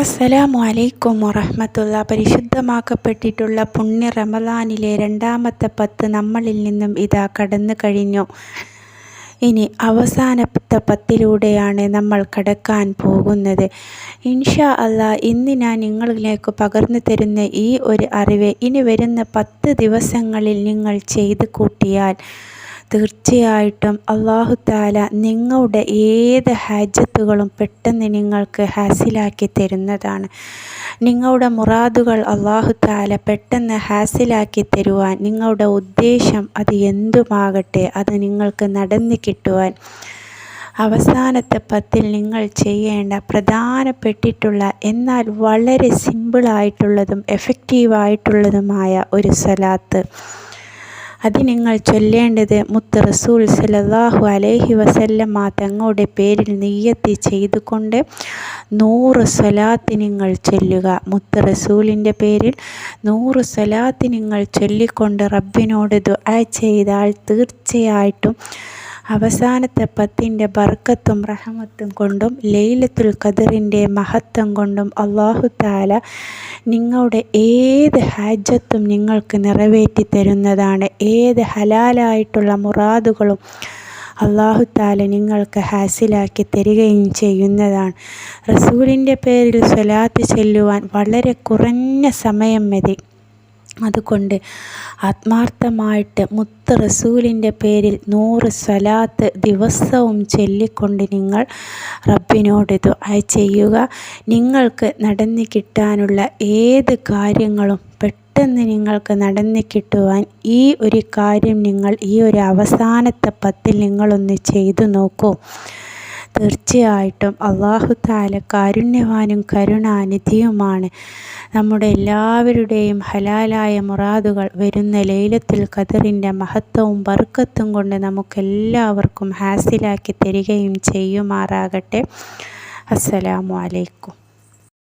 അസ്സലാമു അലൈക്കും വറഹ്മത്തുള്ള പരിശുദ്ധമാക്കപ്പെട്ടിട്ടുള്ള പുണ്യ റമദാനിലെ രണ്ടാമത്തെ പത്ത് നമ്മളിൽ നിന്നും ഇതാ കടന്നു കഴിഞ്ഞു. ഇനി അവസാനത്തെ പത്തിലൂടെയാണ് നമ്മൾ കടക്കാൻ പോകുന്നത്. ഇൻഷാ അല്ലാ ഇന്ന് ഞാൻ നിങ്ങളിലേക്ക് പകർന്നു തരുന്ന ഈ ഒരു അറിവ് ഇനി വരുന്ന പത്ത് ദിവസങ്ങളിൽ നിങ്ങൾ ചെയ്തു കൂട്ടിയാൽ തീർച്ചയായിട്ടും അള്ളാഹു താല നിങ്ങളുടെ ഏത് ഹാജത്തുകളും പെട്ടെന്ന് നിങ്ങൾക്ക് ഹാസിലാക്കി തരുന്നതാണ്. നിങ്ങളുടെ മുറാദുകൾ അള്ളാഹു താല പെട്ടെന്ന് ഹാസിലാക്കി തരുവാൻ നിങ്ങളുടെ ഉദ്ദേശം അത് എന്തുമാകട്ടെ അത് നിങ്ങൾക്ക് നടന്നു കിട്ടുവാൻ. അവസാനത്തെ പത്തിൽ നിങ്ങൾ ചെയ്യേണ്ട പ്രധാനപ്പെട്ടിട്ടുള്ള എന്നാൽ വളരെ സിമ്പിളായിട്ടുള്ളതും എഫക്റ്റീവായിട്ടുള്ളതുമായ ഒരു സ്വലാത്ത് അത് നിങ്ങൾ ചൊല്ലേണ്ടത് മുത്ത് റസൂൽ സലല്ലാഹു അലൈഹി വസല്ലമ്മ തങ്ങളുടെ പേരിൽ നെയ്യത്തി ചെയ്തുകൊണ്ട് നൂറ് സ്വലാത്ത് നിങ്ങൾ ചൊല്ലുക. മുത്ത് റസൂലിന്റെ പേരിൽ നൂറ് സ്വലാത്ത് നിങ്ങൾ ചൊല്ലിക്കൊണ്ട് റബ്ബിനോട് ദുആ ചെയ്താൽ തീർച്ചയായിട്ടും അവസാനത്തെ പത്തിന്റെ ബർക്കത്തും റഹമത്തും കൊണ്ടും ലൈലത്തുൽ ഖദറിന്റെ മഹത്വം കൊണ്ടും അള്ളാഹു താല നിങ്ങളുടെ ഏത് ഹാജത്തും നിങ്ങൾക്ക് നിറവേറ്റി തരുന്നതാണ്. ഏത് ഹലാലായിട്ടുള്ള മുറാദുകളും അള്ളാഹു താല നിങ്ങൾക്ക് ഹാസിലാക്കി തരികയും ചെയ്യുന്നതാണ്. റസൂലിന്റെ പേരിൽ സ്വലാത്ത് ചെല്ലുവാൻ വളരെ കുറഞ്ഞ സമയം മതി. അതുകൊണ്ട് ആത്മാർത്ഥമായിട്ട് മുത്ത് റസൂലിന്റെ പേരിൽ നൂറ് സ്വലാത്ത് ദിവസവും ചൊല്ലിക്കൊണ്ട് നിങ്ങൾ റബ്ബിനോട് ഇത് ചെയ്യുക. നിങ്ങൾക്ക് നടന്നു കിട്ടാനുള്ള ഏത് കാര്യങ്ങളും പെട്ടെന്ന് നിങ്ങൾക്ക് നടന്നു കിട്ടുവാൻ ഈ ഒരു കാര്യം നിങ്ങൾ ഈ ഒരു അവസാനത്തെ പത്തിൽ നിങ്ങളൊന്ന് ചെയ്തു നോക്കൂ. തീർച്ചയായിട്ടും അള്ളാഹു താല കാരുണ്യവാനും കരുണാനിധിയുമാണ്. നമ്മുടെ എല്ലാവരുടെയും ഹലാലായ മുറാദുകൾ വരുന്ന ലൈലത്തുൽ ഖദറിന്റെ മഹത്വവും ബർക്കത്തും കൊണ്ട് നമുക്കെല്ലാവർക്കും ഹാസിലാക്കി തരികയും ചെയ്യുമാറാകട്ടെ. അസ്സലാമു അലൈക്കും.